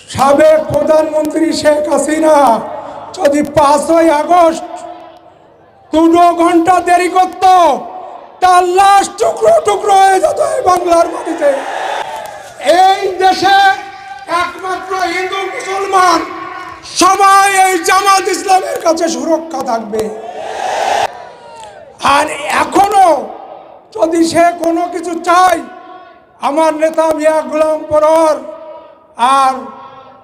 সাবেক প্রধানমন্ত্রী শেখ হাসিনা, যদি পাঁচই আগস্ট দুটো ঘণ্টা দেরি করত, তার লাশ টুকরো টুকরো হয়ে যেত এই বাংলার মাটিতে। এই দেশে একমাত্র হিন্দু মুসলমান সবাই এই জামাত ইসলামের কাছে সুরক্ষা থাকবে। আর এখনও যদি সে কোনো কিছু চায়, আমার নেতা মিয়া গোলাম পরর আর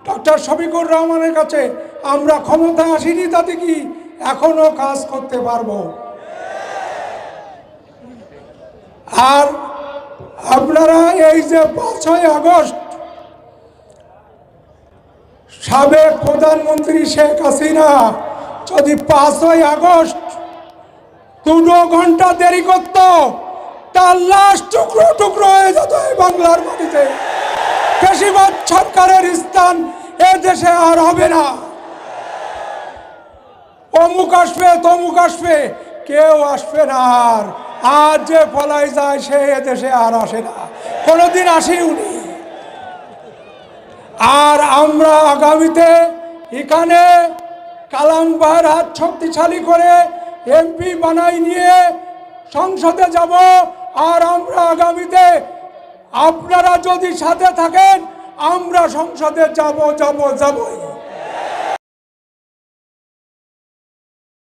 ডক্টর শফিকুর রহমানের কাছে আমরা ক্ষমতা আসিনি তাতে কি এখনও কাজ করতে পারব? আর আপনারা এই যে পাঁচই আগস্ট সাবেক প্রধানমন্ত্রী শেখ হাসিনা, যদি পাঁচই আগস্ট দুটো ঘণ্টা দেরি করত, তার লাশ টুকরো টুকরো হয়ে যেত বাংলার মাটিতে। বেশিরভাগ সরকারের স্থান এ দেশে আর হবে না। অমুক আসবে, তমুক আসবে, কেউ আসবে না আর। আর যে পলাই যায়, সে এদেশে আর আসে না। কোনোদিন আসি উনি আর আমরা আগামীতে এখানে কালাম ভাইয়ের হাত শক্তিশালী করে এমপি বানাই নিয়ে সংসদে যাব। আর আমরা আগামীতে আপনারা যদি সাথে থাকেন আমরা সংসদে যাব যাব যাবই